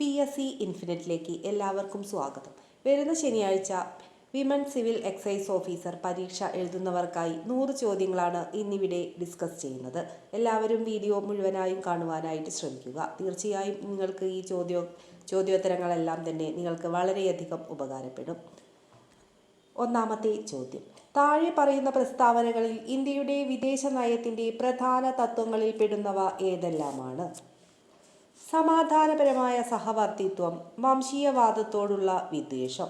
P S C ഇൻഫിനിറ്റിലേക്ക് എല്ലാവർക്കും സ്വാഗതം. വരുന്ന ശനിയാഴ്ച വിമൻ സിവിൽ എക്സൈസ് ഓഫീസർ പരീക്ഷ എഴുതുന്നവർക്കായി നൂറ് ചോദ്യങ്ങളാണ് ഇന്നിവിടെ ഡിസ്കസ് ചെയ്യുന്നത്. എല്ലാവരും വീഡിയോ മുഴുവനായും കാണുവാനായിട്ട് ശ്രമിക്കുക. തീർച്ചയായും നിങ്ങൾക്ക് ഈ ചോദ്യോ ചോദ്യോത്തരങ്ങളെല്ലാം തന്നെ നിങ്ങൾക്ക് വളരെയധികം ഉപകാരപ്പെടും. ഒന്നാമത്തെ ചോദ്യം. താഴെ പറയുന്ന പ്രസ്താവനകളിൽ ഇന്ത്യയുടെ വിദേശ നയത്തിന്റെ പ്രധാന തത്വങ്ങളിൽ പെടുന്നവ ഏതെല്ലാമാണ്? സമാധാനപരമായ സഹവർത്തിത്വം വംശീയവാദത്തോടുള്ള വിദ്വേഷം.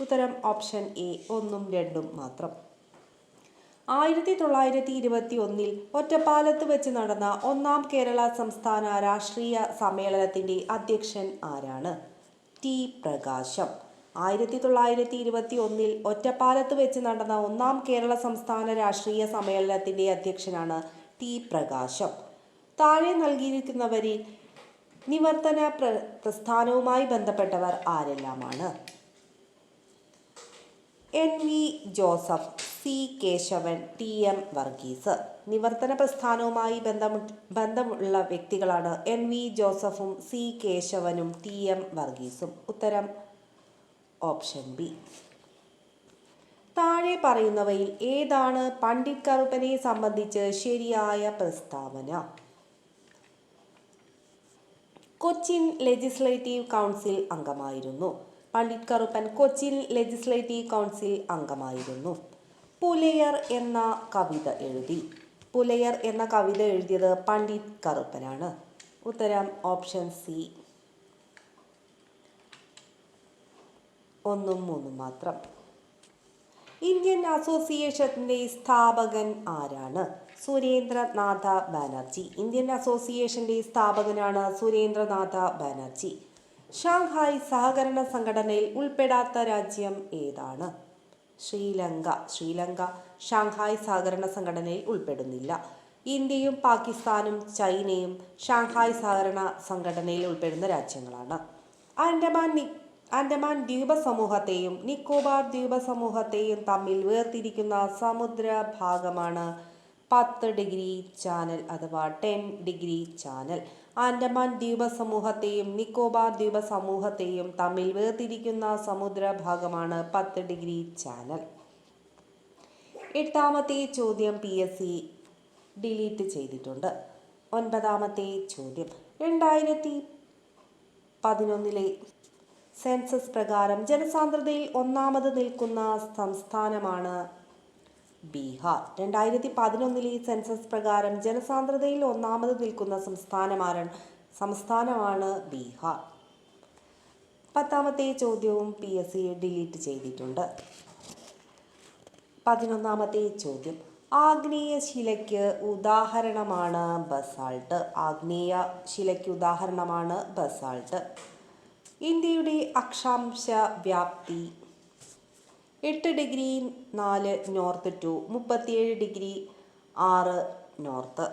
ഉത്തരം ഓപ്ഷൻ എ ഒന്നും രണ്ടും മാത്രം. ആയിരത്തി തൊള്ളായിരത്തി ഇരുപത്തി ഒന്നിൽ ഒറ്റപ്പാലത്ത് വെച്ച് നടന്ന ഒന്നാം കേരള സംസ്ഥാന രാഷ്ട്രീയ സമ്മേളനത്തിന്റെ അധ്യക്ഷൻ ആരാണ്? ടി പ്രകാശം. ആയിരത്തി തൊള്ളായിരത്തി ഇരുപത്തി ഒന്നിൽ ഒറ്റപ്പാലത്ത് വെച്ച് നടന്ന ഒന്നാം കേരള സംസ്ഥാന രാഷ്ട്രീയ സമ്മേളനത്തിന്റെ അധ്യക്ഷനാണ് ടി പ്രകാശം. താഴെ നൽകിയിരിക്കുന്നവരിൽ നിവർത്തന പ്ര പ്രസ്ഥാനവുമായി ബന്ധപ്പെട്ടവർ ആരെല്ലാമാണ്? N V Joseph C Kesavan T M Varghese. നിവർത്തന പ്രസ്ഥാനവുമായി ബന്ധം ബന്ധമുള്ള വ്യക്തികളാണ് എൻ വി ജോസഫും സി കേശവനും ടി എം വർഗീസും. ഉത്തരം ഓപ്ഷൻ ബി. താഴെ പറയുന്നവയിൽ ഏതാണ് പണ്ഡിറ്റ് കറുപ്പനെ സംബന്ധിച്ച് ശരിയായ പ്രസ്താവന? കൊച്ചിൻ ലെജിസ്ലേറ്റീവ് കൗൺസിൽ അംഗമായിരുന്നു. പണ്ഡിറ്റ് കറുപ്പൻ കൊച്ചിൻ ലെജിസ്ലേറ്റീവ് കൗൺസിൽ അംഗമായിരുന്നു. പുലയർ എന്ന കവിത എഴുതി. പുലയർ എന്ന കവിത എഴുതിയത് പണ്ഡിറ്റ് കറുപ്പനാണ്. ഉത്തരം ഓപ്ഷൻ സി. ഒന്നും മൂന്നും മാത്രം. ഇന്ത്യൻ അസോസിയേഷന്റെ സ്ഥാപകൻ ആരാണ്? സുരേന്ദ്രനാഥ ബാനർജി. ഇന്ത്യൻ അസോസിയേഷന്റെ സ്ഥാപകനാണ് സുരേന്ദ്രനാഥ ബാനർജി. ഷാങ്ഹായ് സഹകരണ സംഘടനയിൽ ഉൾപ്പെടാത്ത രാജ്യം ഏതാണ്? ശ്രീലങ്ക. ശ്രീലങ്ക ഷാങ്ഹായ് സഹകരണ സംഘടനയിൽ ഉൾപ്പെടുന്നില്ല. ഇന്ത്യയും പാകിസ്ഥാനും ചൈനയും ഷാങ്ഹായ് സഹകരണ സംഘടനയിൽ ഉൾപ്പെടുന്ന രാജ്യങ്ങളാണ്. ആൻഡമാൻ നി ആൻഡമാൻ ദ്വീപ സമൂഹത്തെയും നിക്കോബാർ ദ്വീപ സമൂഹത്തെയും തമ്മിൽ വേർതിരിക്കുന്ന സമുദ്ര ഭാഗമാണ് പത്ത് ഡിഗ്രി ചാനൽ അഥവാ ടെൻ ഡിഗ്രി ചാനൽ. ആൻഡമാൻ ദ്വീപ സമൂഹത്തെയും നിക്കോബാർ ദ്വീപ സമൂഹത്തെയും തമ്മിൽ വേർതിരിക്കുന്ന സമുദ്രഭാഗമാണ് പത്ത് ഡിഗ്രി ചാനൽ. എട്ടാമത്തെ ചോദ്യം പി എസ് സി ഡിലീറ്റ് ചെയ്തിട്ടുണ്ട്. ഒൻപതാമത്തെ ചോദ്യം. രണ്ടായിരത്തി പതിനൊന്നിലെ സെൻസസ് പ്രകാരം ജനസാന്ദ്രതയിൽ ഒന്നാമത് നിൽക്കുന്ന സംസ്ഥാനമാണ് ബീഹാർ. രണ്ടായിരത്തി പതിനൊന്നിലെ സെൻസസ് പ്രകാരം ജനസാന്ദ്രതയിൽ ഒന്നാമത് നിൽക്കുന്ന സംസ്ഥാനമാണ് സംസ്ഥാനമാണ് ബീഹാർ. പത്താമത്തെ ചോദ്യവും പി എസ് സി ഡിലീറ്റ് ചെയ്തിട്ടുണ്ട്. പതിനൊന്നാമത്തെ ചോദ്യം ആഗ്നേയ ശിലയ്ക്ക് ഉദാഹരണമാണ് ബസാൾട്ട്. ആഗ്നേയ ശിലയ്ക്ക് ഉദാഹരണമാണ് ബസാൾട്ട്. ഇന്ത്യയുടെ അക്ഷാംശ വ്യാപ്തി എട്ട് ഡിഗ്രി നാല് നോർത്ത് ടു മുപ്പത്തിയേഴ് ഡിഗ്രി ആറ് നോർത്ത്.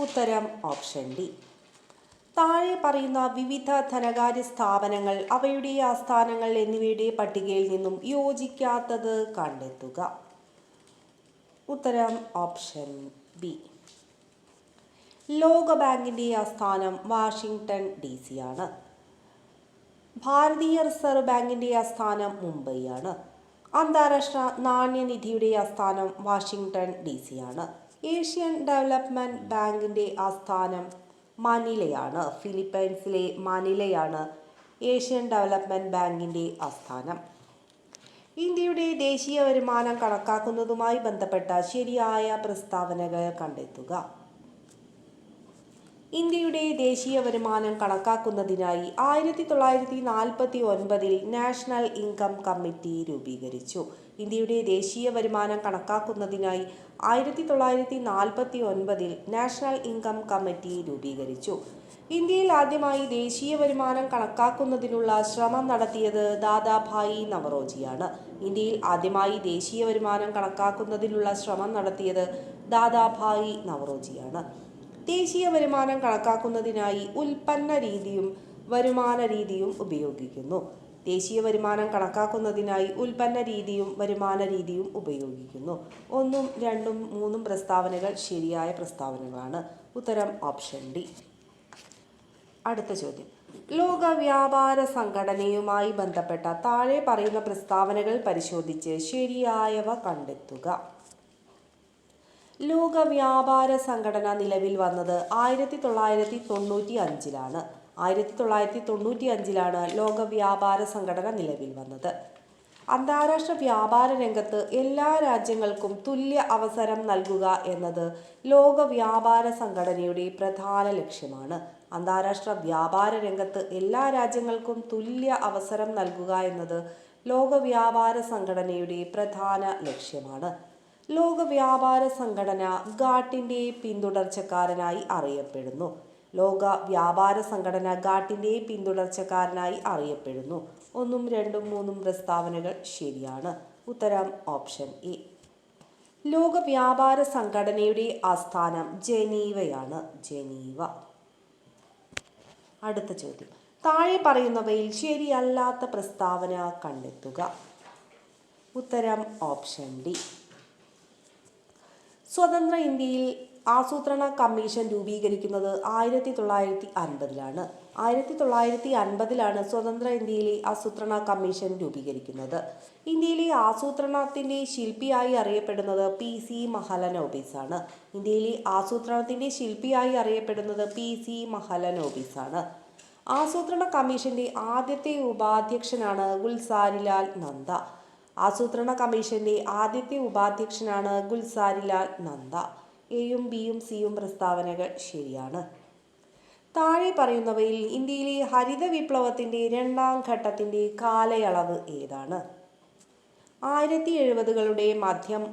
ഉത്തരം ഓപ്ഷൻ ഡി. താഴെ പറയുന്ന വിവിധ ധനകാര്യ സ്ഥാപനങ്ങൾ അവയുടെ ആസ്ഥാനങ്ങൾ എന്നിവയുടെ പട്ടികയിൽ നിന്നും യോജിക്കാത്തത് കണ്ടെത്തുക. ഉത്തരം ഓപ്ഷൻ ബി. ലോക ബാങ്കിന്റെ ആസ്ഥാനം വാഷിങ്ടൺ ഡി സി ആണ്. ഭാരതീയ റിസർവ് ബാങ്കിന്റെ ആസ്ഥാനം മുംബൈയാണ് അന്താരാഷ്ട്ര നാണ്യനിധിയുടെ ആസ്ഥാനം വാഷിംഗ്ടൺ ഡി സി ആണ് ഏഷ്യൻ ഡെവലപ്മെന്റ് ബാങ്കിന്റെ ആസ്ഥാനം മനിലയാണ്. ഫിലിപ്പൈൻസിലെ മനിലയാണ് ഏഷ്യൻ ഡെവലപ്മെന്റ് ബാങ്കിന്റെ ആസ്ഥാനം. ഇന്ത്യയുടെ ദേശീയ വരുമാനം കണക്കാക്കുന്നതുമായി ബന്ധപ്പെട്ട ശരിയായ പ്രസ്താവനകൾ കണ്ടെത്തുക. ഇന്ത്യയുടെ ദേശീയ വരുമാനം കണക്കാക്കുന്നതിനായി ആയിരത്തി തൊള്ളായിരത്തി നാൽപ്പത്തി ഒൻപതിൽ നാഷണൽ ഇൻകം കമ്മിറ്റി രൂപീകരിച്ചു. ഇന്ത്യയുടെ ദേശീയ വരുമാനം കണക്കാക്കുന്നതിനായി ആയിരത്തി തൊള്ളായിരത്തി നാൽപ്പത്തി ഒൻപതിൽ നാഷണൽ ഇൻകം കമ്മിറ്റി രൂപീകരിച്ചു. ഇന്ത്യയിൽ ആദ്യമായി ദേശീയ വരുമാനം കണക്കാക്കുന്നതിനുള്ള ശ്രമം നടത്തിയത് ദാദാഭായി നവറോജിയാണ്. ഇന്ത്യയിൽ ആദ്യമായി ദേശീയ വരുമാനം കണക്കാക്കുന്നതിനുള്ള ശ്രമം നടത്തിയത് ദാദാഭായി നവറോജിയാണ്. ദേശീയ വരുമാനം കണക്കാക്കുന്നതിനായി ഉൽപ്പന്ന രീതിയും വരുമാന രീതിയും ഉപയോഗിക്കുന്നു. ദേശീയ വരുമാനം കണക്കാക്കുന്നതിനായി ഉൽപ്പന്ന രീതിയും വരുമാന രീതിയും ഉപയോഗിക്കുന്നു. ഒന്നും രണ്ടും മൂന്നും പ്രസ്താവനകൾ ശരിയായ പ്രസ്താവനകളാണ്. ഉത്തരം ഓപ്ഷൻ ഡി. അടുത്ത ചോദ്യം. ലോക വ്യാപാര സംഘടനയുമായി ബന്ധപ്പെട്ട താഴെ പറയുന്ന പ്രസ്താവനകൾ പരിശോധിച്ച് ശരിയായവ കണ്ടെത്തുക. ലോക വ്യാപാര സംഘടന നിലവിൽ വന്നത് ആയിരത്തി തൊള്ളായിരത്തി തൊണ്ണൂറ്റി അഞ്ചിലാണ് ആയിരത്തി തൊള്ളായിരത്തി തൊണ്ണൂറ്റി അഞ്ചിലാണ് ലോക വ്യാപാര സംഘടന നിലവിൽ വന്നത്. അന്താരാഷ്ട്ര വ്യാപാര രംഗത്ത് എല്ലാ രാജ്യങ്ങൾക്കും തുല്യ അവസരം നൽകുക എന്നത് ലോക വ്യാപാര സംഘടനയുടെ പ്രധാന ലക്ഷ്യമാണ്. അന്താരാഷ്ട്ര വ്യാപാര രംഗത്ത് എല്ലാ രാജ്യങ്ങൾക്കും തുല്യ അവസരം നൽകുക എന്നത് ലോക വ്യാപാര സംഘടനയുടെ പ്രധാന ലക്ഷ്യമാണ്. ലോക വ്യാപാര സംഘടന ഗാട്ടിന്റെ പിന്തുടർച്ചക്കാരനായി അറിയപ്പെടുന്നു. ലോക വ്യാപാര സംഘടന ഗാട്ടിന്റെ പിന്തുടർച്ചക്കാരനായി അറിയപ്പെടുന്നു. ഒന്നും രണ്ടും മൂന്നും പ്രസ്താവനകൾ ശരിയാണ്. ഉത്തരം ഓപ്ഷൻ എ. ലോക വ്യാപാര സംഘടനയുടെ ആസ്ഥാനം ജനീവയാണ്. ജനീവ. അടുത്ത ചോദ്യം. താഴെ പറയുന്നവയിൽ ശരിയല്ലാത്ത പ്രസ്താവന കണ്ടെത്തുക. ഉത്തരം ഓപ്ഷൻ ഡി. സ്വതന്ത്ര ഇന്ത്യയിൽ ആസൂത്രണ കമ്മീഷൻ രൂപീകരിക്കുന്നത് ആയിരത്തി തൊള്ളായിരത്തി അൻപതിലാണ് ആയിരത്തി തൊള്ളായിരത്തി അൻപതിലാണ് സ്വതന്ത്ര ഇന്ത്യയിലെ ആസൂത്രണ കമ്മീഷൻ രൂപീകരിക്കുന്നത്. ഇന്ത്യയിലെ ആസൂത്രണത്തിന്റെ ശില്പിയായി അറിയപ്പെടുന്നത് പി സി മഹലനോബിസ് ആണ് ഇന്ത്യയിലെ ആസൂത്രണത്തിന്റെ ശില്പിയായി അറിയപ്പെടുന്നത് പി സി മഹലനോബിസ് ആണ് ആസൂത്രണ കമ്മീഷന്റെ ആദ്യത്തെ ഉപാധ്യക്ഷനാണ് ഗുൽസാരിലാൽ നന്ദ. ആസൂത്രണ കമ്മീഷന്റെ ആദ്യത്തെ ഉപാധ്യക്ഷനാണ് ഗുൽസാരിലാൽ നന്ദ. എയും ബിയും സിയും പ്രസ്താവനകൾ ശരിയാണ്. താഴെ പറയുന്നവയിൽ ഇന്ത്യയിലെ ഹരിത വിപ്ലവത്തിന്റെ രണ്ടാം ഘട്ടത്തിന്റെ കാലയളവ് ഏതാണ്? ആയിരത്തി എഴുപതുകളുടെ മധ്യം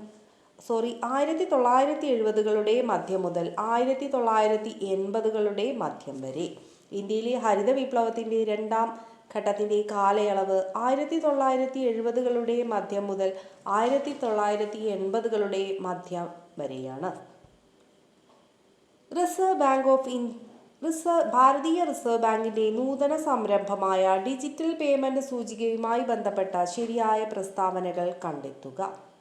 സോറി ആയിരത്തി തൊള്ളായിരത്തി എഴുപതുകളുടെ മധ്യം മുതൽ ആയിരത്തി തൊള്ളായിരത്തി എൺപതുകളുടെ മധ്യം വരെ ഇന്ത്യയിലെ ഹരിത വിപ്ലവത്തിന്റെ രണ്ടാം ഘട്ടത്തിന്റെ കാലയളവ് ആയിരത്തി തൊള്ളായിരത്തി എഴുപതുകളുടെ മധ്യം മുതൽ ആയിരത്തി തൊള്ളായിരത്തി എൺപതുകളുടെ മധ്യം വരെയാണ്. Reserve bank of in reserve Bharatiya reserve ബാങ്കിന്റെ നൂതന സംരംഭമായ ഡിജിറ്റൽ പേയ്മെന്റ് സൂചികയുമായി ബന്ധപ്പെട്ട ശരിയായ പ്രസ്താവനകൾ കണ്ടെത്തുക.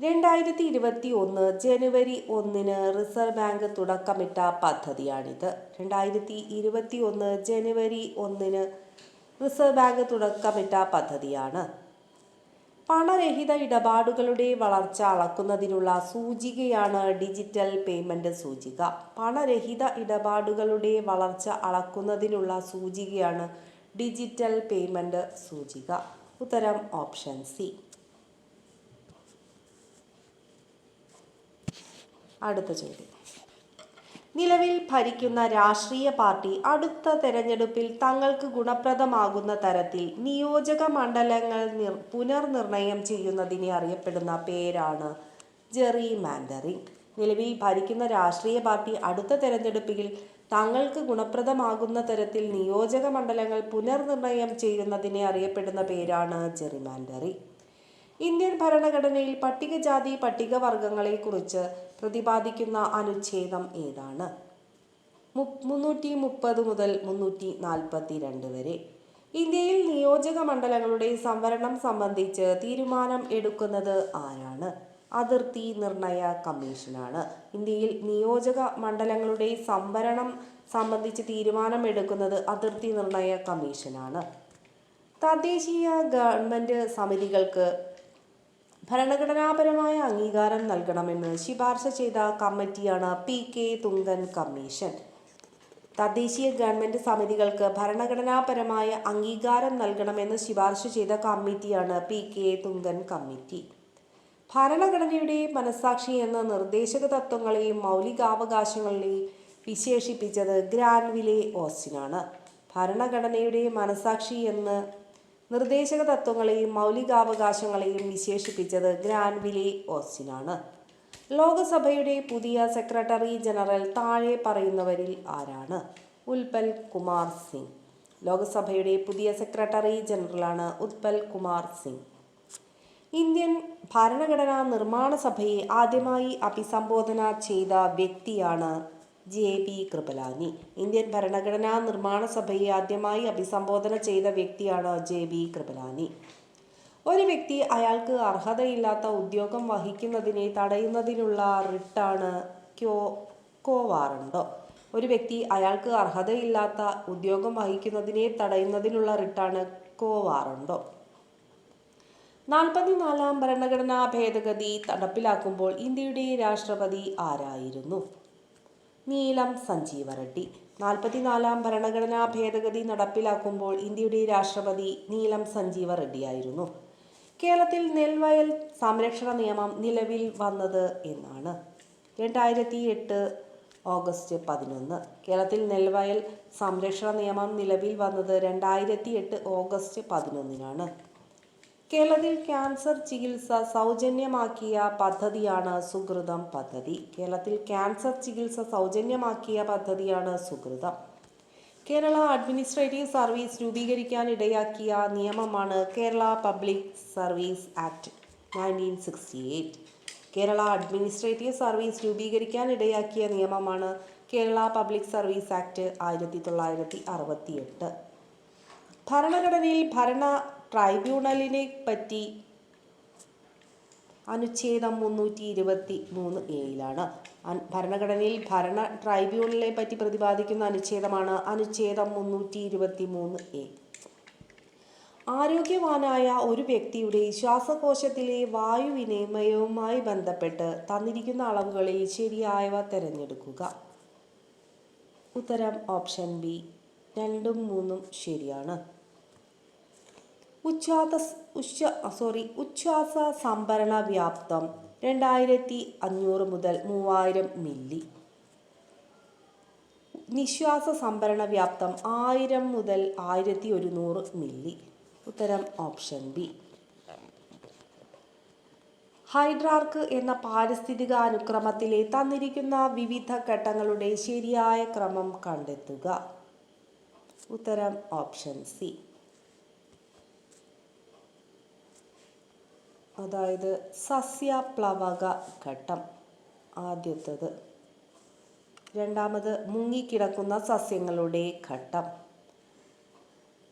രണ്ടായിരത്തി ഇരുപത്തി ഒന്ന് ജനുവരി ഒന്നിന് റിസർവ് ബാങ്ക് തുടക്കമിട്ട പദ്ധതിയാണിത്. രണ്ടായിരത്തി ഇരുപത്തി ഒന്ന് ജനുവരി ഒന്നിന് റിസർവ് ബാങ്ക് തുടക്കമിട്ട പദ്ധതിയാണ്. പണരഹിത ഇടപാടുകളുടെ വളർച്ച അളക്കുന്നതിനുള്ള സൂചികയാണ് ഡിജിറ്റൽ പേയ്മെന്റ് സൂചിക. പണരഹിത ഇടപാടുകളുടെ വളർച്ച അളക്കുന്നതിനുള്ള സൂചികയാണ് ഡിജിറ്റൽ പേയ്മെന്റ് സൂചിക. ഉത്തരം ഓപ്ഷൻ സി. അടുത്ത ചോദ്യം. നിലവിൽ ഭരിക്കുന്ന രാഷ്ട്രീയ പാർട്ടി അടുത്ത തെരഞ്ഞെടുപ്പിൽ തങ്ങൾക്ക് ഗുണപ്രദമാകുന്ന തരത്തിൽ നിയോജക മണ്ഡലങ്ങൾ നിർ പുനർനിർണയം ചെയ്യുന്നതിനെ അറിയപ്പെടുന്ന പേരാണ് ജെറി മാൻഡറിംഗ് നിലവിൽ ഭരിക്കുന്ന രാഷ്ട്രീയ പാർട്ടി അടുത്ത തെരഞ്ഞെടുപ്പിൽ തങ്ങൾക്ക് ഗുണപ്രദമാകുന്ന തരത്തിൽ നിയോജക മണ്ഡലങ്ങൾ പുനർനിർണയം ചെയ്യുന്നതിനെ അറിയപ്പെടുന്ന പേരാണ് ജെറിമാൻഡറി ഇന്ത്യൻ ഭരണഘടനയിൽ പട്ടികജാതി പട്ടികവർഗങ്ങളെ കുറിച്ച് പ്രതിപാദിക്കുന്ന അനുച്ഛേദം ഏതാണ്? മുന്നൂറ്റി മുപ്പത് മുതൽ മുന്നൂറ്റി നാൽപ്പത്തി രണ്ട് വരെ. ഇന്ത്യയിൽ നിയോജക മണ്ഡലങ്ങളുടെ സംവരണം സംബന്ധിച്ച് തീരുമാനം എടുക്കുന്നത് ആരാണ്? അതിർത്തി നിർണയ കമ്മീഷനാണ്. ഇന്ത്യയിൽ നിയോജക മണ്ഡലങ്ങളുടെ സംവരണം സംബന്ധിച്ച് തീരുമാനം എടുക്കുന്നത് അതിർത്തി നിർണയ കമ്മീഷനാണ്. തദ്ദേശീയ ഗവൺമെന്റ് സമിതികൾക്ക് ഭരണഘടനാപരമായ അംഗീകാരം നൽകണമെന്ന് ശുപാർശ ചെയ്ത കമ്മിറ്റിയാണ് പി കെ തുങ്കൻ കമ്മീഷൻ. തദ്ദേശീയ ഗവൺമെന്റ് സമിതികൾക്ക് ഭരണഘടനാപരമായ അംഗീകാരം നൽകണമെന്ന് ശുപാർശ ചെയ്ത കമ്മിറ്റിയാണ് പി കെ തുങ്കൻ കമ്മിറ്റി. ഭരണഘടനയുടെ മനസാക്ഷി എന്ന നിർദ്ദേശക തത്വങ്ങളെയും മൗലികാവകാശങ്ങളെയും വിശേഷിപ്പിച്ചത് ഗ്രാൻവിലെ ഓസ്റ്റിനാണ്. ഭരണഘടനയുടെ മനസാക്ഷി എന്ന് നിർദ്ദേശക തത്വങ്ങളെയും മൗലികാവകാശങ്ങളെയും വിശേഷിപ്പിച്ചത് ഗ്രാൻവിലെ ഓസ്റ്റിനാണ്. ലോകസഭയുടെ പുതിയ സെക്രട്ടറി ജനറൽ താഴെ പറയുന്നവരിൽ ആരാണ്? ഉൽപൽ കുമാർ സിംഗ്. ലോകസഭയുടെ പുതിയ സെക്രട്ടറി ജനറലാണ് ഉത്പൽ കുമാർ സിംഗ്. ഇന്ത്യൻ ഭരണഘടനാ നിർമ്മാണ സഭയെ ആദ്യമായി അഭിസംബോധന ചെയ്ത വ്യക്തിയാണ് ജെ ബി കൃപലാനി. ഇന്ത്യൻ ഭരണഘടനാ നിർമ്മാണ സഭയെ ആദ്യമായി അഭിസംബോധന ചെയ്ത വ്യക്തിയാണ് ജെ ബി കൃപലാനി. ഒരു വ്യക്തി അയാൾക്ക് അർഹതയില്ലാത്ത ഉദ്യോഗം വഹിക്കുന്നതിനെ തടയുന്നതിനുള്ള റിട്ടാണ് ക്യോ കോ വാറണ്ടോ ഒരു വ്യക്തി അയാൾക്ക് അർഹതയില്ലാത്ത ഉദ്യോഗം വഹിക്കുന്നതിനെ തടയുന്നതിനുള്ള റിട്ടാണ് കോവാറണ്ടോ? നാൽപ്പത്തിനാലാം ഭരണഘടനാ ഭേദഗതി നടപ്പിലാക്കുമ്പോൾ ഇന്ത്യയുടെ രാഷ്ട്രപതി ആരായിരുന്നു? നീലം സഞ്ജീവ റെഡ്ഡി. നാൽപ്പത്തിനാലാം ഭരണഘടനാ ഭേദഗതി നടപ്പിലാക്കുമ്പോൾ ഇന്ത്യയുടെ രാഷ്ട്രപതി നീലം സഞ്ജീവ റെഡ്ഡിയായിരുന്നു കേരളത്തിൽ നെൽവയൽ സംരക്ഷണ നിയമം നിലവിൽ വന്നത് എന്നാണ്. രണ്ടായിരത്തി എട്ട് ഓഗസ്റ്റ് പതിനൊന്ന്. കേരളത്തിൽ നെൽവയൽ സംരക്ഷണ നിയമം നിലവിൽ വന്നത് രണ്ടായിരത്തി എട്ട് ഓഗസ്റ്റ് പതിനൊന്നിനാണ്. കേരളത്തിൽ ക്യാൻസർ ചികിത്സ സൗജന്യമാക്കിയ പദ്ധതിയാണ് സുഹൃതം പദ്ധതി. കേരളത്തിൽ ക്യാൻസർ ചികിത്സ സൗജന്യമാക്കിയ പദ്ധതിയാണ് സുഹൃതം കേരള അഡ്മിനിസ്ട്രേറ്റീവ് സർവീസ് രൂപീകരിക്കാൻ ഇടയാക്കിയ നിയമമാണ് Kerala public service act nineteen sixty eight Kerala administrative service രൂപീകരിക്കാൻ ഇടയാക്കിയ നിയമമാണ് കേരള പബ്ലിക് സർവീസ് ആക്ട് ആയിരത്തി തൊള്ളായിരത്തി അറുപത്തി എട്ട് ഭരണഘടനയിൽ ഭരണ ട്രൈബ്യൂണലിനെ പറ്റി അനുച്ഛേദം മുന്നൂറ്റി ഇരുപത്തി മൂന്ന് എയിലാണ് ഭരണഘടനയിൽ ഭരണ ട്രൈബ്യൂണലിനെ പറ്റി പ്രതിപാദിക്കുന്ന അനുച്ഛേദമാണ് അനുച്ഛേദം മുന്നൂറ്റി ഇരുപത്തി മൂന്ന് എ. ആരോഗ്യവാനായ ഒരു വ്യക്തിയുടെ ശ്വാസകോശത്തിലെ വായുവിനിമയവുമായി ബന്ധപ്പെട്ട് തന്നിരിക്കുന്ന അളവുകളിൽ ശരിയായവ തിരഞ്ഞെടുക്കുക. ഉത്തരം ഓപ്ഷൻ ബി. രണ്ടും മൂന്നും ശരിയാണ്. ഉച്ഛ്വാസ ഉച്ഛ സോറി ഉച്ഛ്വാസ സംഭരണ വ്യാപ്തം രണ്ടായിരത്തി അഞ്ഞൂറ് മുതൽ മൂവായിരം മില്ലി. നിശ്വാസ സംഭരണ വ്യാപ്തം ആയിരം മുതൽ ആയിരത്തി ഒരുന്നൂറ് മില്ലി. ഉത്തരം ഓപ്ഷൻ ബി. ഹൈഡ്രാർക്ക് എന്ന പാരിസ്ഥിതിക അനുക്രമത്തിലെ തന്നിരിക്കുന്ന വിവിധ ഘട്ടങ്ങളുടെ ശരിയായ ക്രമം കണ്ടെത്തുക. ഉത്തരം ഓപ്ഷൻ സി. അതായത് സസ്യപ്ലവക ഘട്ടം ആദ്യത്തത്. രണ്ടാമത് മുങ്ങിക്കിടക്കുന്ന സസ്യങ്ങളുടെ ഘട്ടം.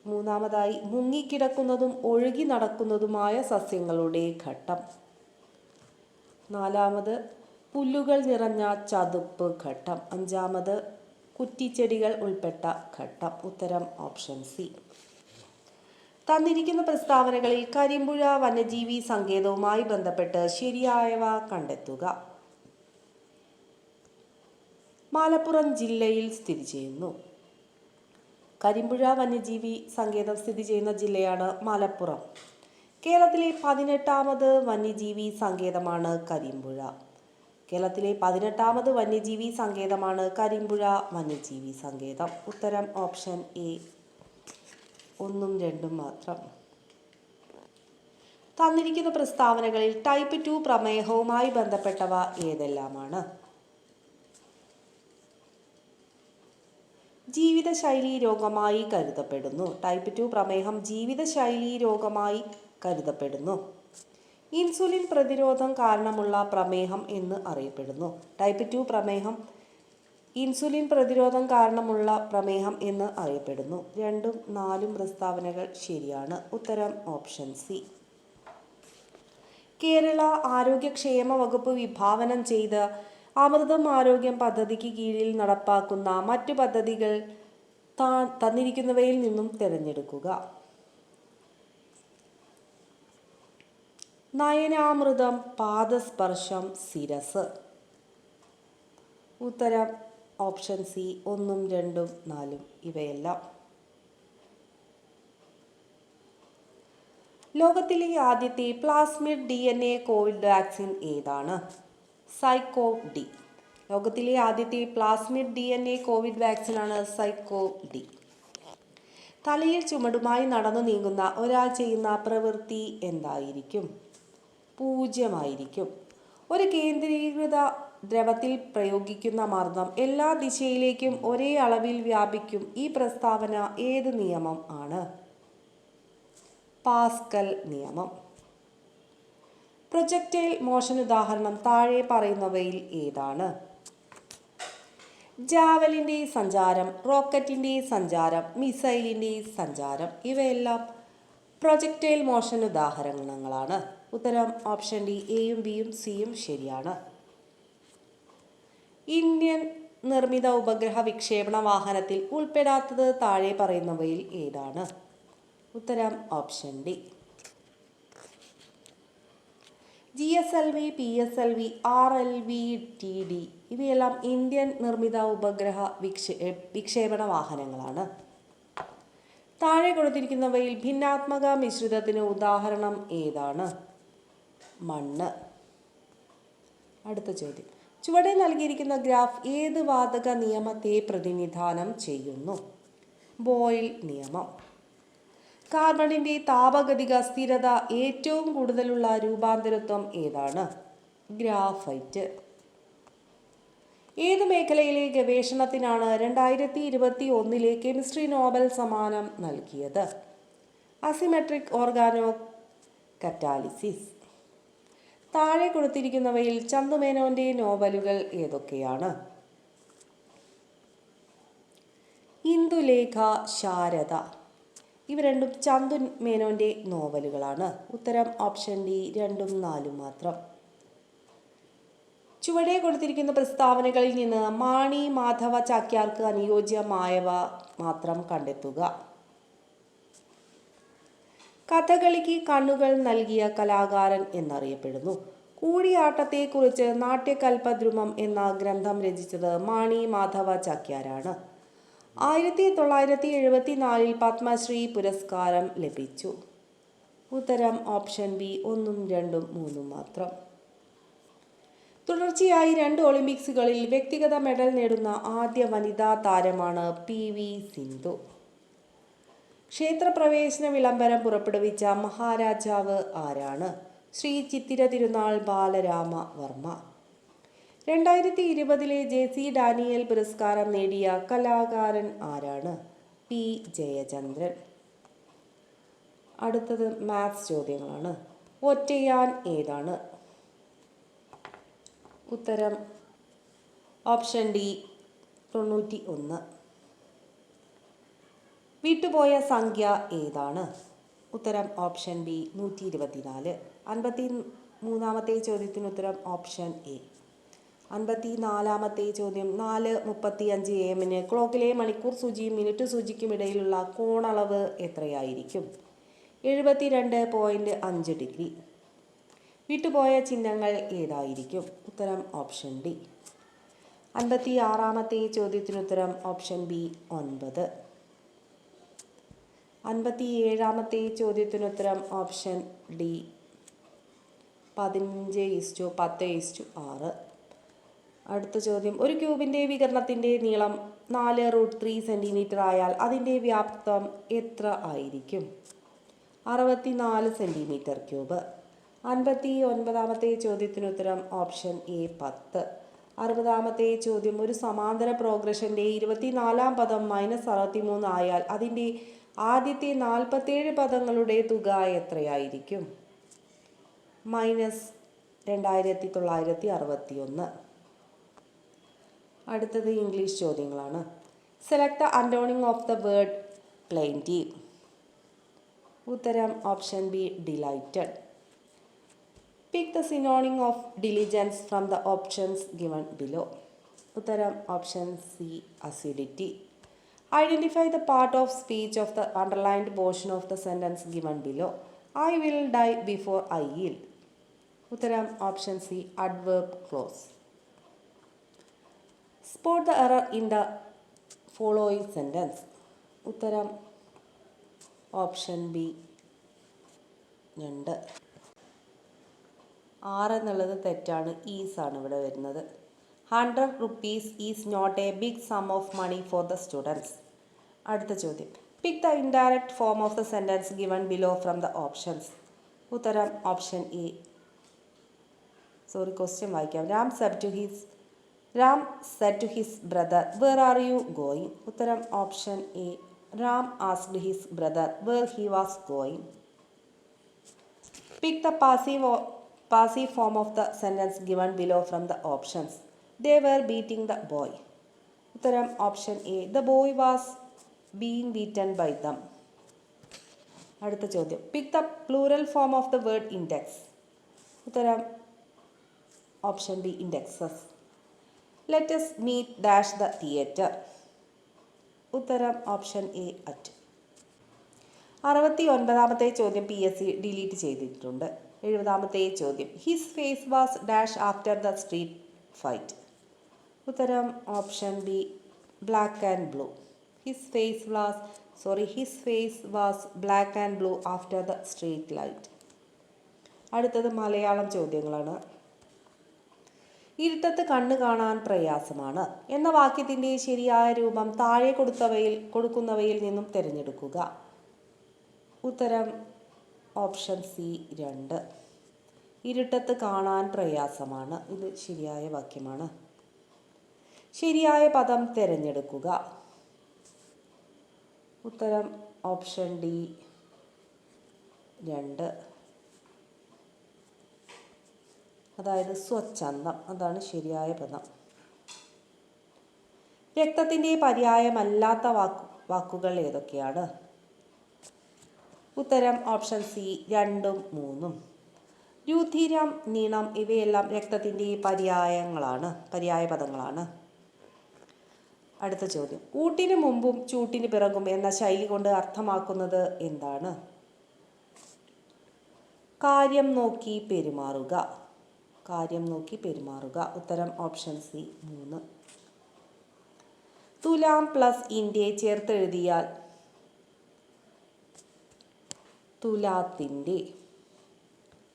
മൂന്നാമതായി മുങ്ങിക്കിടക്കുന്നതും ഒഴുകി നടക്കുന്നതുമായ സസ്യങ്ങളുടെ ഘട്ടം. നാലാമത് പുല്ലുകൾ നിറഞ്ഞ ചതുപ്പ് ഘട്ടം. അഞ്ചാമത് കുറ്റിച്ചെടികൾ ഉൾപ്പെട്ട ഘട്ടം. ഉത്തരം ഓപ്ഷൻ സി. തന്നിരിക്കുന്ന പ്രസ്താവനകളിൽ കരിമ്പുഴ വന്യജീവി സങ്കേതവുമായി ബന്ധപ്പെട്ട് ശരിയായവ കണ്ടെത്തുക. മലപ്പുറം ജില്ലയിൽ സ്ഥിതി ചെയ്യുന്നു. കരിമ്പുഴ വന്യജീവി സങ്കേതം സ്ഥിതി ചെയ്യുന്ന ജില്ലയാണ് മലപ്പുറം. കേരളത്തിലെ പതിനെട്ടാമത് വന്യജീവി സങ്കേതമാണ് കരിമ്പുഴ. കേരളത്തിലെ പതിനെട്ടാമത് വന്യജീവി സങ്കേതമാണ് കരിമ്പുഴ വന്യജീവി സങ്കേതം. ഉത്തരം ഓപ്ഷൻ എ. ഒന്നും രണ്ടും മാത്രം. തന്നിരിക്കുന്ന പ്രസ്താവനകളിൽ ടൈപ്പ് ടു പ്രമേഹവുമായി ബന്ധപ്പെട്ടവ ഏതെല്ലാമാണ്? ജീവിതശൈലി രോഗമായി കരുതപ്പെടുന്നു. ടൈപ്പ് ടു പ്രമേഹം ജീവിതശൈലി രോഗമായി കരുതപ്പെടുന്നു. ഇൻസുലിൻ പ്രതിരോധം കാരണമുള്ള പ്രമേഹം എന്ന് അറിയപ്പെടുന്നു. ടൈപ്പ് ടു പ്രമേഹം ഇൻസുലിൻ പ്രതിരോധം കാരണമുള്ള പ്രമേഹം എന്ന് അറിയപ്പെടുന്നു. രണ്ടും നാലും പ്രസ്താവനകൾ ശരിയാണ്. ഉത്തരം ഓപ്ഷൻ സി. കേരള ആരോഗ്യക്ഷേമ വകുപ്പ് വിഭാവനം ചെയ്ത് അമൃതം ആരോഗ്യം പദ്ധതിക്ക് കീഴിൽ നടപ്പാക്കുന്ന മറ്റു പദ്ധതികൾ തന്നിരിക്കുന്നവയിൽ നിന്നും തിരഞ്ഞെടുക്കുക. നയനാമൃതം പാദസ്പർശം ശിരസ്. ഉത്തരം ഓപ്ഷൻ സി ഒന്നും രണ്ടും നാലും ഇവയെല്ലാം. ലോകത്തിലെ ആദ്യത്തെ plasmid D N A covid vaccine ഏതാണ്? Psycho D. ലോകത്തിലെ ആദ്യത്തെ plasmid D N A covid വാക്സിനാണ് സൈക്കോ ഡി. തലയിൽ ചുമടുമായി നടന്നു നീങ്ങുന്ന ഒരാൾ ചെയ്യുന്ന പ്രവൃത്തി എന്തായിരിക്കും? പൂജ്യമായിരിക്കും. ഒരു കേന്ദ്രീകൃത ദ്രവത്തിൽ പ്രയോഗിക്കുന്ന മർദ്ദം എല്ലാ ദിശയിലേക്കും ഒരേ അളവിൽ വ്യാപിക്കും. ഈ പ്രസ്താവന ഏത് നിയമം ആണ്? പാസ്കൽ നിയമം. പ്രൊജക്റ്റൈൽ മോഷൻ ഉദാഹരണം താഴെ പറയുന്നവയിൽ ഏതാണ്? ജാവലിന്റെ സഞ്ചാരം റോക്കറ്റിന്റെ സഞ്ചാരം മിസൈലിന്റെ സഞ്ചാരം ഇവയെല്ലാം പ്രൊജക്റ്റൈൽ മോഷൻ ഉദാഹരണങ്ങളാണ്. ഉത്തരം ഓപ്ഷൻ ഡി എയും ബിയും സിയും ശരിയാണ്. ഇന്ത്യൻ നിർമ്മിത ഉപഗ്രഹ വിക്ഷേപണ വാഹനത്തിൽ ഉൾപ്പെടാത്തത് താഴെ പറയുന്നവയിൽ ഏതാണ്? ഉത്തരം option D. G S L V P S L V R L V T D ഇവയെല്ലാം ഇന്ത്യൻ നിർമ്മിത ഉപഗ്രഹ വിക്ഷേ വിക്ഷേപണ വാഹനങ്ങളാണ്. താഴെ കൊടുത്തിരിക്കുന്നവയിൽ ഭിന്നാത്മക മിശ്രിതത്തിന് ഉദാഹരണം ഏതാണ്? മണ്ണ്. അടുത്ത ചോദ്യം. ചുവടെ നൽകിയിരിക്കുന്ന ഗ്രാഫ് ഏത് വാതക നിയമത്തെ പ്രതിനിധാനം ചെയ്യുന്നു? ബോയിൽ നിയമം. കാർബണിന്റെ താപഗതിക സ്ഥിരത ഏറ്റവും കൂടുതലുള്ള രൂപാന്തരത്വം ഏതാണ്? ഗ്രാഫൈറ്റ്. ഏത് മേഖലയിലെ ഗവേഷണത്തിനാണ് രണ്ടായിരത്തി ഇരുപത്തി ഒന്നിലെ കെമിസ്ട്രി നോബൽ സമ്മാനം നൽകിയത്? Asymmetric organocatalysis. താഴെ കൊടുത്തിരിക്കുന്നവയിൽ ചന്തുമേനോന്റെ നോവലുകൾ ഏതൊക്കെയാണ്? ഇന്ദുലേഖ ശാരദ. ഇവ രണ്ടും ചന്തു മേനോന്റെ നോവലുകളാണ്. ഉത്തരം ഓപ്ഷൻ ഡി രണ്ടും നാലും മാത്രം. ചുവടെ കൊടുത്തിരിക്കുന്ന പ്രസ്താവനകളിൽ നിന്ന് മാണി മാധവ ചാക്യാർക്ക് അനുയോജ്യമായവ മാത്രം കണ്ടെത്തുക. കഥകളിക്ക് കണ്ണുകൾ നൽകിയ കലാകാരൻ എന്നറിയപ്പെടുന്നു. കൂടിയാട്ടത്തെക്കുറിച്ച് നാട്യകൽപദ്രുമം എന്ന ഗ്രന്ഥം രചിച്ചത് മാണി മാധവ ചാക്യാരാണ്. ആയിരത്തി തൊള്ളായിരത്തി എഴുപത്തിനാലിൽ പത്മശ്രീ പുരസ്കാരം ലഭിച്ചു. ഉത്തരം ഓപ്ഷൻ ബി ഒന്നും രണ്ടും മൂന്നും മാത്രം. തുടർച്ചയായി രണ്ട് ഒളിമ്പിക്സുകളിൽ വ്യക്തിഗത മെഡൽ നേടുന്ന ആദ്യ വനിതാ താരമാണ് പി വി സിന്ധു. ക്ഷേത്രപ്രവേശന വിളംബരം പുറപ്പെടുവിച്ച മഹാരാജാവ് ആരാണ്? ശ്രീ ചിത്തിര തിരുനാൾ ബാലരാമ വർമ്മ. രണ്ടായിരത്തി ഇരുപതിലെ ജെ സി ഡാനിയൽ പുരസ്കാരം നേടിയ കലാകാരൻ ആരാണ്? പി. ജയചന്ദ്രൻ. അടുത്തത് മാത്സ് ചോദ്യങ്ങളാണ്. ഒറ്റയാൻ ഏതാണ്? ഉത്തരം ഓപ്ഷൻ ഡി തൊണ്ണൂറ്റി ഒന്ന്. വിട്ടുപോയ സംഖ്യ ഏതാണ്? ഉത്തരം ഓപ്ഷൻ ബി നൂറ്റി ഇരുപത്തിനാല് അൻപത്തി മൂന്നാമത്തെ ചോദ്യത്തിന് ഉത്തരം ഓപ്ഷൻ എ. അൻപത്തി നാലാമത്തെ ചോദ്യം നാല് മുപ്പത്തി അഞ്ച് എ എമ്മിന് ക്ലോക്കിലെ മണിക്കൂർ സൂചിയും മിനിറ്റ് സൂചിക്കും ഇടയിലുള്ള കോണളവ് എത്രയായിരിക്കും? എഴുപത്തിരണ്ട് പോയിന്റ് അഞ്ച് ഡിഗ്രി. വിട്ടുപോയ ചിഹ്നങ്ങൾ ഏതായിരിക്കും? ഉത്തരം ഓപ്ഷൻ ഡി. അൻപത്തി ആറാമത്തെ ചോദ്യത്തിനുത്തരം ഓപ്ഷൻ ബി ഒൻപത്. അൻപത്തി ഏഴാമത്തെ ചോദ്യത്തിനുത്തരം ഓപ്ഷൻ ഡി. പതിനഞ്ച് ഇസ്റ്റു പത്ത് ഇസ്റ്റു ആറ്. അടുത്ത ചോദ്യം. ഒരു ക്യൂബിന്റെ വികരണത്തിന്റെ നീളം നാല് റൂട്ട് ത്രീ സെന്റിമീറ്റർ ആയാൽ അതിന്റെ വ്യാപ്തം എത്ര ആയിരിക്കും? അറുപത്തി നാല് സെന്റിമീറ്റർ ക്യൂബ്. അൻപത്തി ഒൻപതാമത്തെ ചോദ്യത്തിനുത്തരം ഓപ്ഷൻ എ പത്ത്. അറുപതാമത്തെ ചോദ്യം. ഒരു സമാന്തര പ്രോഗ്രഷന്റെ ഇരുപത്തിനാലാം പദം മൈനസ് അറുപത്തി മൂന്ന് ആയാൽ അതിന്റെ ആദ്യത്തെ നാൽപ്പത്തേഴ് പദങ്ങളുടെ തുക എത്രയായിരിക്കും? മൈനസ് രണ്ടായിരത്തി തൊള്ളായിരത്തി അറുപത്തി ഒന്ന് അടുത്തത് ഇംഗ്ലീഷ് ചോദ്യങ്ങളാണ്. Select the antonym of the word plenty ഉത്തരം option B delighted. Pick the synonym of diligence from the options given below ഉത്തരം option C assiduity identify the part of speech of the underlined portion of the sentence given below I will die before I യിൽ ഉത്തരം option C adverb clause spot the error in the following sentence ഉത്തരം option B രണ്ട്. ആറ് എന്നുള്ളത് തെറ്റാണ്. Is ആണ് ഇവിടെ വരുന്നത്. Hundred rupees is not a big sum of money for the students അടുത്ത ചോദ്യം. Pick the indirect form of the sentence given below from the options ഉത്തരം ഓപ്ഷൻ എ സോറി ക്വസ്റ്റ്യൻ വായിക്കാം. Ram said to his Ram said to his brother where are you going ഉത്തരം option A Ram asked his brother where he was going Pick the passive, o- passive form of the sentence given below from the options. They were beating the boy. ഉത്തരം option A the boy was being beaten by them അടുത്ത ചോദ്യം. Pick the plural form of the word index ഉത്തരം option B indexes let's meet dash the theatre ഉത്തരം option A at അറുപത്തി ഒൻപതാമത്തെ ചോദ്യം P S C delete ചെയ്തിട്ടുണ്ട്. എഴുപതാമത്തെ ചോദ്യം. His face was dash after the street fight ഉത്തരം option B black and blue his face was sorry his face was black and blue after the street light അടുത്തത് മലയാളം ചോദ്യങ്ങളാണ്. ഇരുട്ടത്ത് കണ്ണ് കാണാൻ പ്രയാസമാണ് എന്ന വാക്യത്തിന്റെ ശരിയായ രൂപം താഴെ കൊടുത്തവയിൽ കൊടുക്കുന്നവയിൽ നിന്നും തിരഞ്ഞെടുക്കുക. ഉത്തരം ഓപ്ഷൻ സി രണ്ട്. ഇരുട്ടത്ത് കാണാൻ പ്രയാസമാണ്. ഇത് ശരിയായ വാക്യമാണ്. ശരിയായ പദം തിരഞ്ഞെടുക്കുക. ഉത്തരം ഓപ്ഷൻ ഡി രണ്ട്. അതായത് സ്വച്ഛന്തം അതാണ് ശരിയായ പദം. രക്തത്തിന്റെ പര്യായമല്ലാത്ത വാക്കു വാക്കുകൾ ഏതൊക്കെയാണ്? ഉത്തരം ഓപ്ഷൻ സി രണ്ടും മൂന്നും. രുധിരം നീണം ഇവയെല്ലാം രക്തത്തിന്റെ പര്യായങ്ങളാണ് പര്യായ പദങ്ങളാണ്. അടുത്ത ചോദ്യം. ഊട്ടിന് മുമ്പും ചൂട്ടിന് പിറകും എന്ന ശൈലി കൊണ്ട് അർത്ഥമാക്കുന്നത് എന്താണ്? കാര്യം നോക്കി പെരുമാറുക. കാര്യം നോക്കി പെരുമാറുക. ഉത്തരം ഓപ്ഷൻ സി മൂന്ന്. തുലാം പ്ലസ് ഇന്ത്യയെ ചേർത്തെഴുതിയാൽ തുലാത്തിന്റെ.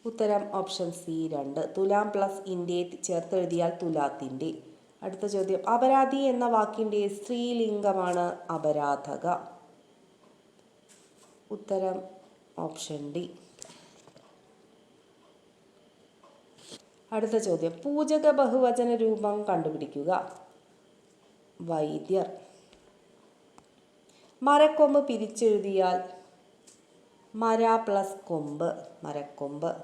ഉത്തരം ഓപ്ഷൻ സി രണ്ട്. തുലാം പ്ലസ് ഇന്ത്യയെ ചേർത്തെഴുതിയാൽ തുലാത്തിന്റെ. അടുത്ത ചോദ്യം. അപരാധി എന്ന വാക്കിന്റെ സ്ത്രീലിംഗമാണ് അപരാധക. ഉത്തരം ഓപ്ഷൻ ഡി. അടുത്ത ചോദ്യം. പൂജക ബഹുവചന രൂപം കണ്ടുപിടിക്കുക. വൈദ്യർ. മരക്കൊമ്പ് പിരിച്ചെഴുതിയാൽ മര പ്ലസ് കൊമ്പ് മരക്കൊമ്പ്.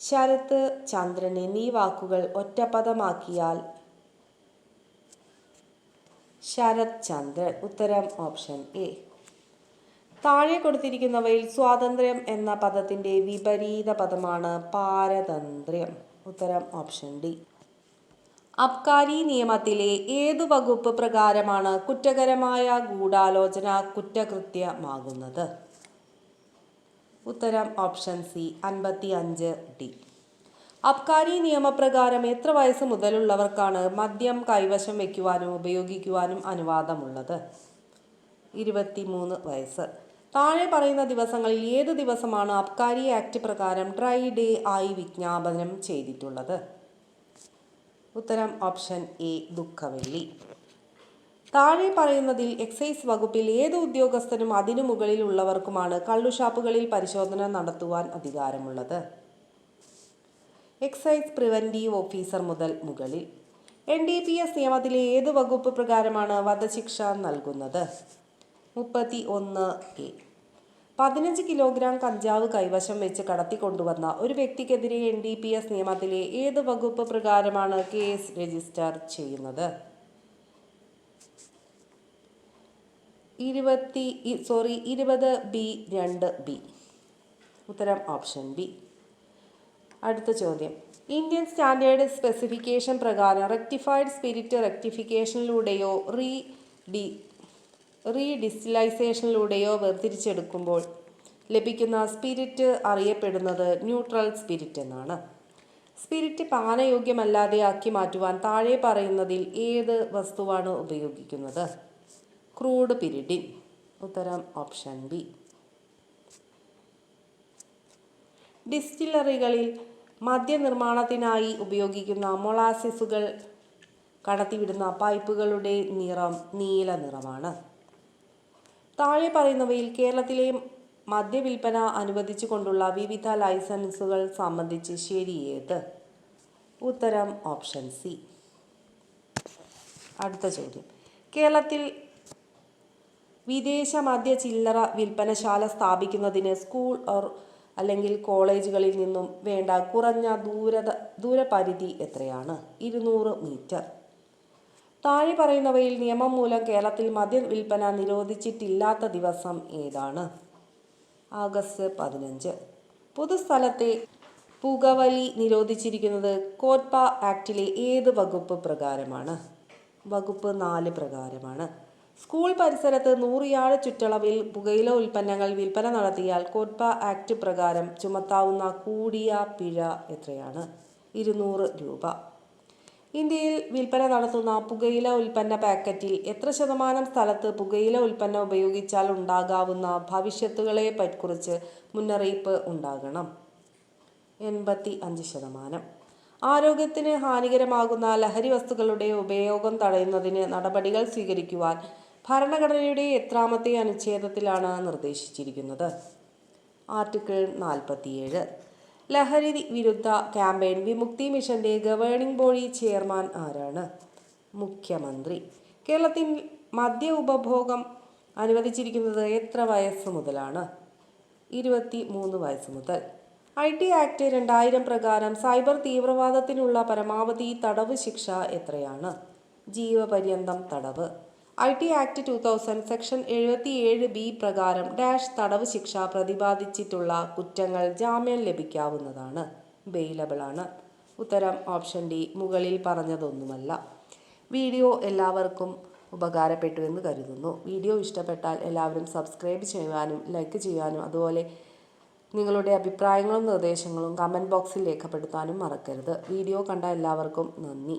ശരത്ത് ചന്ദ്രൻ എന്നീ വാക്കുകൾ ഒറ്റപ്പദമാക്കിയാൽ ശരത് ചന്ദ്രൻ. ഉത്തരം ഓപ്ഷൻ എ. താഴെ കൊടുത്തിരിക്കുന്നവയിൽ സ്വാതന്ത്ര്യം എന്ന പദത്തിന്റെ വിപരീത പദമാണ് പാരതന്ത്ര്യം. ഉത്തരം ഓപ്ഷൻ ഡി. അബ്കാരി നിയമത്തിലെ ഏതു വകുപ്പ് പ്രകാരമാണ് കുറ്റകരമായ ഗൂഢാലോചന കുറ്റകൃത്യമാകുന്നത്? ഉത്തരം ഓപ്ഷൻ സി അൻപത്തി അഞ്ച് ഡി. അബ്കാരി നിയമപ്രകാരം എത്ര വയസ്സ് മുതലുള്ളവർക്കാണ് മദ്യം കൈവശം വയ്ക്കുവാനും ഉപയോഗിക്കുവാനും അനുവാദമുള്ളത്? ഇരുപത്തിമൂന്ന് വയസ്സ്. താഴെ പറയുന്ന ദിവസങ്ങളിൽ ഏത് ദിവസമാണ് അബ്കാരി ആക്ട് പ്രകാരം ഡ്രൈ ഡേ ആയി വിജ്ഞാപനം ചെയ്തിട്ടുള്ളത്? ഉത്തരം ഓപ്ഷൻ എ ദുഃഖവെള്ളി. താഴെ പറയുന്നതിൽ എക്സൈസ് വകുപ്പിൽ ഏത് ഉദ്യോഗസ്ഥനും അതിനു മുകളിലുള്ളവർക്കുമാണ് കള്ളുഷാപ്പുകളിൽ പരിശോധന നടത്തുവാൻ അധികാരമുള്ളത്? എക്സൈസ് പ്രിവന്റീവ് ഓഫീസർ മുതൽ മുകളിൽ. എൻ ഡി പി എസ് നിയമത്തിലെ ഏത് വകുപ്പ് പ്രകാരമാണ് വധശിക്ഷ നൽകുന്നത്? മുപ്പത്തി ഒന്ന് എ. പതിനഞ്ച് കിലോഗ്രാം കഞ്ചാവ് കൈവശം വെച്ച് കടത്തിക്കൊണ്ടുവന്ന ഒരു വ്യക്തിക്കെതിരെ എൻ ഡി പി എസ് നിയമത്തിലെ ഏത് വകുപ്പ് പ്രകാരമാണ് കേസ് രജിസ്റ്റർ ചെയ്യുന്നത്? ഇരുപത്തി സോറി ഇരുപത് ബി രണ്ട് ബി. ഉത്തരം ഓപ്ഷൻ ബി. അടുത്ത ചോദ്യം. ഇന്ത്യൻ സ്റ്റാൻഡേർഡ് സ്പെസിഫിക്കേഷൻ പ്രകാരം റെക്ടിഫൈഡ് സ്പിരിറ്റ് റെക്ടിഫിക്കേഷനിലൂടെയോ റീ ഡി റീഡിസ്റ്റിലൈസേഷനിലൂടെയോ വേർതിരിച്ചെടുക്കുമ്പോൾ ലഭിക്കുന്ന സ്പിരിറ്റ് അറിയപ്പെടുന്നത് ന്യൂട്രൽ സ്പിരിറ്റ് എന്നാണ്. സ്പിരിറ്റ് പാനയോഗ്യമല്ലാതെ ആക്കി മാറ്റുവാൻ താഴെ പറയുന്നതിൽ ഏത് വസ്തുവാണ് ഉപയോഗിക്കുന്നത്? ക്രൂഡ് പിരിഡിൻ ഉത്തരം ഓപ്ഷൻ ബി ഡിസ്റ്റിലറികളിൽ മദ്യനിർമ്മാണത്തിനായി ഉപയോഗിക്കുന്ന മൊളാസിസുകൾ കടത്തിവിടുന്ന പൈപ്പുകളുടെ നിറം നീല നിറമാണ്. താഴെ പറയുന്നവയിൽ കേരളത്തിലെ മദ്യവിൽപ്പന അനുവദിച്ചുകൊണ്ടുള്ള വിവിധ ലൈസൻസുകൾ സംബന്ധിച്ച് ശരിയേത് ഉത്തരം ഓപ്ഷൻ സി. അടുത്ത ചോദ്യം. കേരളത്തിൽ വിദേശ മദ്യ ചില്ലറ വിൽപ്പനശാല സ്ഥാപിക്കുന്നതിന് സ്കൂൾ ഓർ അല്ലെങ്കിൽ കോളേജുകളിൽ നിന്നും വേണ്ട കുറഞ്ഞ ദൂരത ദൂരപരിധി എത്രയാണ്? ഇരുന്നൂറ് മീറ്റർ. താഴെ പറയുന്നവയിൽ നിയമം മൂലം കേരളത്തിൽ മദ്യ വിൽപ്പന നിരോധിച്ചിട്ടില്ലാത്ത ദിവസം ഏതാണ്? ആഗസ്റ്റ് പതിനഞ്ച്. പൊതുസ്ഥലത്തെ പുകവലി നിരോധിച്ചിരിക്കുന്നത് കോട്ട്പ ആക്ടിലെ ഏത് വകുപ്പ് പ്രകാരമാണ്? വകുപ്പ് നാല് പ്രകാരമാണ്. സ്കൂൾ പരിസരത്ത് നൂറ് യാർഡ് ചുറ്റളവിൽ പുകയില ഉൽപ്പന്നങ്ങൾ വിൽപ്പന നടത്തിയാൽ കോട്ട്പ ആക്ട് പ്രകാരം ചുമത്താവുന്ന കൂടിയ പിഴ എത്രയാണ്? ഇരുന്നൂറ് രൂപ. ഇന്ത്യയിൽ വിൽപ്പന നടത്തുന്ന പുകയില ഉൽപ്പന്ന പാക്കറ്റിൽ എത്ര ശതമാനം സ്ഥലത്ത് പുകയില ഉൽപ്പന്നം ഉപയോഗിച്ചാൽ ഉണ്ടാകാവുന്ന ഭവിഷ്യത്തുകളെ കുറിച്ച് മുന്നറിയിപ്പ് ഉണ്ടാകണം. എൺപത്തി അഞ്ച് ശതമാനം. ആരോഗ്യത്തിന് ഹാനികരമാകുന്ന ലഹരി വസ്തുക്കളുടെ ഉപയോഗം തടയുന്നതിന് നടപടികൾ സ്വീകരിക്കുവാൻ ഭരണഘടനയുടെ എത്രാമത്തെ അനുച്ഛേദത്തിലാണ് നിർദ്ദേശിച്ചിരിക്കുന്നത്. ആർട്ടിക്കിൾ നാൽപ്പത്തിയേഴ്. ലഹരി വിരുദ്ധ ക്യാമ്പയിൻ വിമുക്തി മിഷന്റെ ഗവേണിംഗ് ബോഡി ചെയർമാൻ ആരാണ്? മുഖ്യമന്ത്രി. കേരളത്തിൽ മദ്യ ഉപഭോഗം അനുവദിച്ചിരിക്കുന്നത് എത്ര വയസ്സ് മുതലാണ്? ഇരുപത്തി മൂന്ന് വയസ്സ് മുതൽ. ഐ ടി ആക്ട് രണ്ടായിരം പ്രകാരം സൈബർ തീവ്രവാദത്തിനുള്ള പരമാവധി തടവ് ശിക്ഷ എത്രയാണ്? ജീവപര്യന്തം തടവ്. I T act two thousand section എഴുപത്തിയേഴ് ബി പ്രകാരം ഡാഷ് തടവ് ശിക്ഷ പ്രതിപാദിച്ചിട്ടുള്ള കുറ്റങ്ങൾ ജാമ്യം ലഭിക്കാവുന്നതാണ്. ബെയിലബിളാണ് ഉത്തരം ഓപ്ഷൻ ഡി മുകളിൽ പറഞ്ഞതൊന്നുമല്ല. വീഡിയോ എല്ലാവർക്കും ഉപകാരപ്പെട്ടു എന്ന് കരുതുന്നു. വീഡിയോ ഇഷ്ടപ്പെട്ടാൽ എല്ലാവരും സബ്സ്ക്രൈബ് ചെയ്യുവാനും ലൈക്ക് ചെയ്യാനും അതുപോലെ നിങ്ങളുടെ അഭിപ്രായങ്ങളും നിർദ്ദേശങ്ങളും കമന്റ് ബോക്സിൽ രേഖപ്പെടുത്താനും മറക്കരുത്. വീഡിയോ കണ്ട എല്ലാവർക്കും നന്ദി.